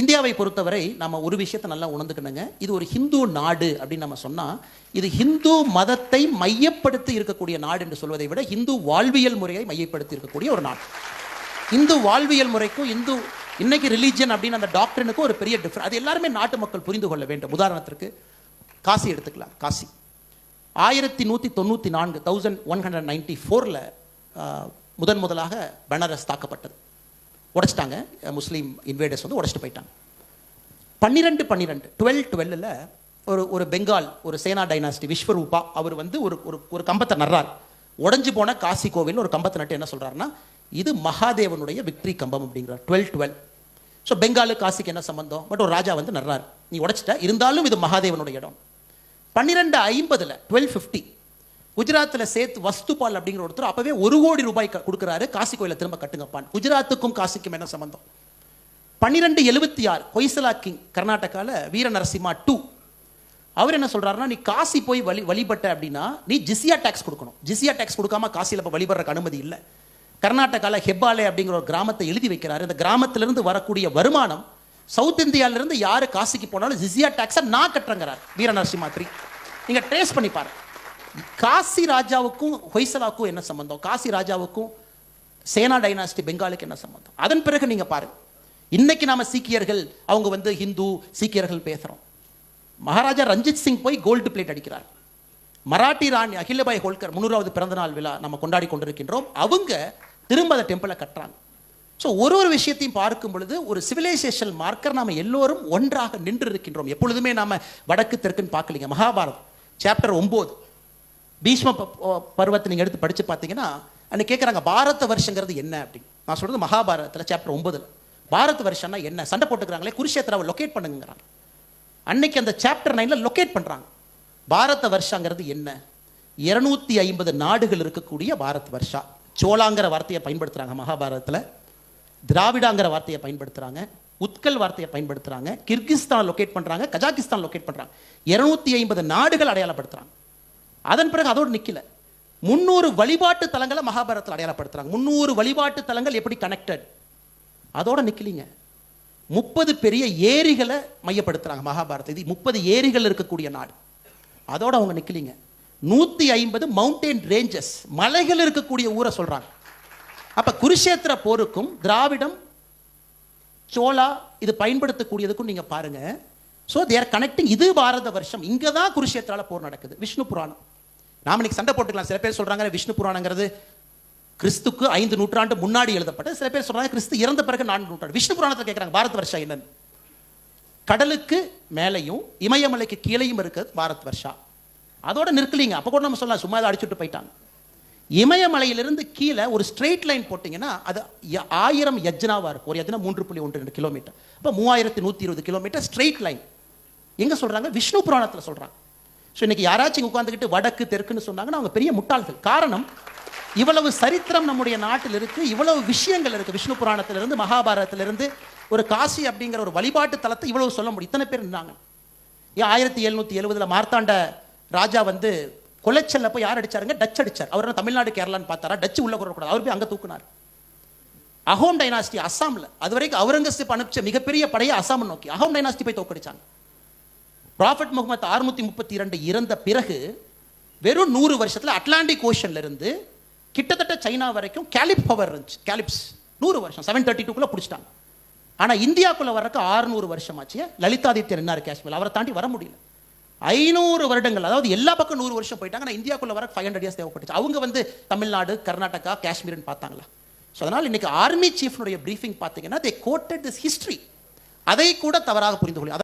இந்தியாவை பொறுத்தவரை நம்ம ஒரு விஷயத்தை நல்லா உணர்ந்துக்கணுங்க. இது ஒரு ஹிந்து நாடு அப்படின்னு நம்ம சொன்னால் இது ஹிந்து மதத்தை மையப்படுத்தி இருக்கக்கூடிய நாடு என்று சொல்வதை விட ஹிந்து வாழ்வியல் முறையை மையப்படுத்தி இருக்கக்கூடிய ஒரு நாடு. இந்து வாழ்வியல் முறைக்கும் இந்து இன்னைக்கு ரிலீஜியன் அப்படின்னு அந்த டாக்டரினுக்கும் ஒரு பெரிய டிஃப்ரெண்ட் அது எல்லாருமே நாட்டு மக்கள் புரிந்து கொள்ள வேண்டும். உதாரணத்திற்கு காசி எடுத்துக்கலாம். காசி. ஆயிரத்தி நூற்றி தொண்ணூற்றி நான்கு தௌசண்ட் ஒன் ஹண்ட்ரட் நைன்டி ஃபோரில் முதன் முதலாக பனாரஸ் தாக்கப்பட்டது. உடைச்சிட்டாங்க. முஸ்லீம் இன்வேடர்ஸ் வந்து உடச்சிட்டு போயிட்டாங்க. பன்னிரெண்டு பன்னிரெண்டு டுவெல் டுவெல்லில் ஒரு ஒரு பெங்கால் ஒரு சேனா டைனாஸ்டி விஸ்வரூபா அவர் வந்து ஒரு ஒரு ஒரு கம்பத்தை நடுறார். உடஞ்சி போன காசி கோவில் ஒரு கம்பத்தை நட்டு என்ன சொல்கிறாருன்னா இது மகாதேவனுடைய விக்ட்ரி கம்பம் அப்படிங்கிறார். டுவெல் டுவெல் ஸோ பெங்காலு காசிக்கு என்ன சம்பந்தம்? பட் ஒரு ராஜா வந்து நடுறார். நீ உடச்சிட்ட. இருந்தாலும் இது மகாதேவனுடைய இடம். பன்னிரெண்டு ஐம்பதில் டுவெல் ஃபிஃப்டி குஜராத்தில் சேத் வஸ்துபால் அப்படிங்கிற ஒருத்தர் அப்பவே ஒரு கோடி ரூபாய் கொடுக்குறாரு. காசி கோயிலை திரும்ப கட்டுங்கப்பான் குஜராத்துக்கும் காசிக்கும் என்ன சம்பந்தம்? பன்னிரெண்டு எழுபத்தி ஆறு கொய்சலா கிங் கர்நாடகாவில் வீர நரசிம்மா டூ. அவர் என்ன சொல்கிறாருன்னா நீ காசி போய் வழி வழிபட்ட அப்படின்னா நீ ஜிசியா டேக்ஸ் கொடுக்கணும். ஜிசியா டேக்ஸ் கொடுக்காம காசியில் இப்போ வழிபடுறக்கு அனுமதி இல்லை. கர்நாடகாவில் ஹெப்பாலே அப்படிங்கிற ஒரு கிராமத்தை எழுதி வைக்கிறாரு. இந்த கிராமத்திலிருந்து வரக்கூடிய வருமானம் சவுத் இந்தியாவிலிருந்து யார் காசிக்கு போனாலும் ஜிசியா டேக்ஸை நான் கட்டுறங்கிறார் வீர நரசிம்மா த்ரீ நீங்கள் ட்ரேஸ் பண்ணி பாருங்கள் காசி ராஜாவுக்கும் ஹொய்சலாவுக்கும் என்ன சம்பந்தம்? காசி ராஜாவுக்கும் சேனா டைனாஸ்டி பெங்காலுக்கு என்ன சம்பந்தம்? அதன் பிறகு நீங்க பாருங்க இன்னைக்கு நாம சீக்கியர்கள் அவங்க வந்து ஹிந்து சீக்கியர்கள் பேசுறோம். மகாராஜா ரஞ்சித் சிங் போய் கோல்டு பிளேட் அடிக்கிறார். மராட்டி ராணி அகிலபாய் ஹோல்கர் முன்னூறாவது பிறந்தநாள் விழா நம்ம கொண்டாடி கொண்டிருக்கின்றோம். அவங்க திரும்ப அந்த டெம்பிளை கட்டுறாங்க. ஸோ ஒரு ஒரு விஷயத்தையும் பார்க்கும் பொழுது ஒரு சிவிலைசேஷன் மார்க்கர் நாம எல்லோரும் ஒன்றாக நின்று இருக்கின்றோம் எப்பொழுதுமே நாம வடக்கு தெற்குன்னு பார்க்கலீங்க. மகாபாரதம் சாப்டர் ஒம்பது. பீஷ்ம ப- பருவத்தை நீங்கள் எடுத்து படித்து பார்த்தீங்கன்னா அன்னை கேட்குறாங்க பாரத வருஷங்கிறது என்ன அப்படின்னு. நான் சொல்கிறது மகாபாரதத்தில் சாப்டர் ஒன்பதில். பாரத வருஷம்னா என்ன? சண்டை போட்டுக்கிறாங்களே குருஷேத்திராவை லொக்கேட் பண்ணுங்கிறாங்க அன்னைக்கு அந்த சாப்டர் நைனில் லொக்கேட் பண்ணுறாங்க பாரத வருஷங்கிறது என்ன? இருநூத்தி ஐம்பது நாடுகள் இருக்கக்கூடிய பாரத் வருஷா. சோளாங்கிற வார்த்தையை பயன்படுத்துகிறாங்க மகாபாரதத்தில். திராவிடாங்கிற வார்த்தையை பயன்படுத்துகிறாங்க உத்கல் வார்த்தையை பயன்படுத்துறாங்க. கிர்கிஸ்தான் லொக்கேட் பண்ணுறாங்க கஜாகிஸ்தான் லொக்கேட் பண்ணுறாங்க இருநூத்தி ஐம்பது நாடுகள் அடையாளப்படுத்துகிறாங்க அதன் பிறகு அதோடு நிற்கல முன்னூறு வழிபாட்டு தலங்களை மகாபாரதத்தில் அடையாளப்படுத்துகிறாங்க முன்னூறு வழிபாட்டு தலங்கள் எப்படி கனெக்டட் அதோடு நிற்கலிங்க முப்பது பெரிய ஏரிகளை மையப்படுத்துகிறாங்க மகாபாரதம். இது முப்பது ஏரிகள் இருக்கக்கூடிய நாடு. அதோடு அவங்க நிற்கலிங்க நூற்றி ஐம்பது மவுண்டெயின் ரேஞ்சஸ் மலைகள் இருக்கக்கூடிய ஊரை சொல்கிறாங்க அப்போ குருஷேத்திர போருக்கும் திராவிடம் சோலா இது பயன்படுத்தக்கூடியதுக்கும் நீங்கள் பாருங்கள் ஸோ தேர் கனெக்டிங் இது பாரத வருஷம். இங்கே தான் குருஷேத்திரால போர் நடக்குது. விஷ்ணு புராணம். நாம இன்னைக்கு சண்டை போட்டுக்கலாம். சில பேர் சொல்றாங்க விஷ்ணு புராணங்கிறது கிறிஸ்துக்கு ஐந்து நூற்றாண்டு முன்னாடி எழுதப்பட்ட சில பேர் சொல்றாங்க கிறிஸ்து இறந்த பிறகு நான்கு நூற்றாண்டு. விஷ்ணு புராணத்தில் கேட்குறாங்க பாரத் வருஷா என்னன்னு. கடலுக்கு மேலையும் இமயமலைக்கு கீழேயும் இருக்குது பாரத் வருஷா. அதோட நிற்கலீங்க. அப்போ கூட நம்ம சொல்லலாம் சும்மா அதை அடிச்சுட்டு போயிட்டாங்க. இமயமலையிலிருந்து கீழே ஒரு ஸ்ட்ரெயிட் லைன் போட்டிங்கன்னா அது ஆயிரம் யஜ்னாவாக இருக்கும். ஒரு யஜ்னா மூன்று புள்ளி ஒன்று ரெண்டு கிலோமீட்டர் அப்போ மூவாயிரத்தி நூற்றி இருபது கிலோமீட்டர் ஸ்ட்ரெயிட் லைன் எங்க சொல்றாங்க? விஷ்ணு புராணத்தில் சொல்றாங்க. ஸோ இன்னைக்கு யாராச்சும் உட்காந்துக்கிட்டு வடக்கு தெற்குன்னு சொன்னாங்கன்னா அவங்க பெரிய முட்டாள்கள். காரணம் இவ்வளவு சரித்திரம் நம்முடைய நாட்டில் இருக்கு இவ்வளவு விஷயங்கள் இருக்கு. விஷ்ணு புராணத்திலிருந்து மகாபாரதத்திலிருந்து ஒரு காசி அப்படிங்கிற ஒரு வழிபாட்டு தலத்தை இவ்வளவு சொல்ல முடியும். இத்தனை பேர் இருந்தாங்க ஏன் ஆயிரத்தி எழுநூத்தி எழுபதில் மார்த்தாண்ட ராஜா வந்து கொலைச்சல்ல போய் யார் அடிச்சாருங்க? டச் அடிச்சார். அவர் என்ன தமிழ்நாடு கேரளான்னு பார்த்தாரா? டச் உள்ள கூடாது அவர் போய் அங்கே தூக்குனார். அஹோம் டைனாஸ்டி அஸ்ஸாம்ல அது வரைக்கும் அவுரங்கசீப் அனுப்பிச்ச மிகப்பெரிய படையை அசாம் நோக்கி அஹோம் டைனாஸ்டி போய் தோக்கடிச்சாங்க ப்ராஃபட் முகமது அறுநூற்றி முப்பத்தி இரண்டு இறந்த பிறகு வெறும் நூறு வருஷத்துல அட்லாண்டிக் ஓஷன்லேருந்து கிட்டத்தட்ட சைனா வரைக்கும் கேலிப் பவர் இருந்துச்சு. கேலிப்ஸ் நூறு வருஷம். செவன் தேர்ட்டி டூக்குள்ளே பிடிச்சிட்டாங்க. ஆனா இந்தியாக்குள்ள வரக்கு ஆறுநூறு வருஷம் ஆச்சு லலிதாதித்யர் என்னார் காஷ்மீர் அவரை தாண்டி வர முடியல. ஐநூறு வருடங்கள் அதாவது எல்லா பக்கம் நூறு வருஷம் போயிட்டாங்க. ஆனா இந்தியாக்குள்ள வர ஃபைவ் ஹண்ட்ரட் இயர்ஸ் தேவைப்பட்டுச்சு. அவங்க வந்து தமிழ்நாடு கர்நாடகா காஷ்மீர்னு பார்த்தாங்களா? ஸோ அதனால் இன்னைக்கு ஆர்மி சீஃப்னுடைய பிரீஃபிங் பார்த்தீங்கன்னா தே கோட்டட் திஸ் ஹிஸ்ட்ரி அதை கூட தவறாக புரிந்து கொள்ளும்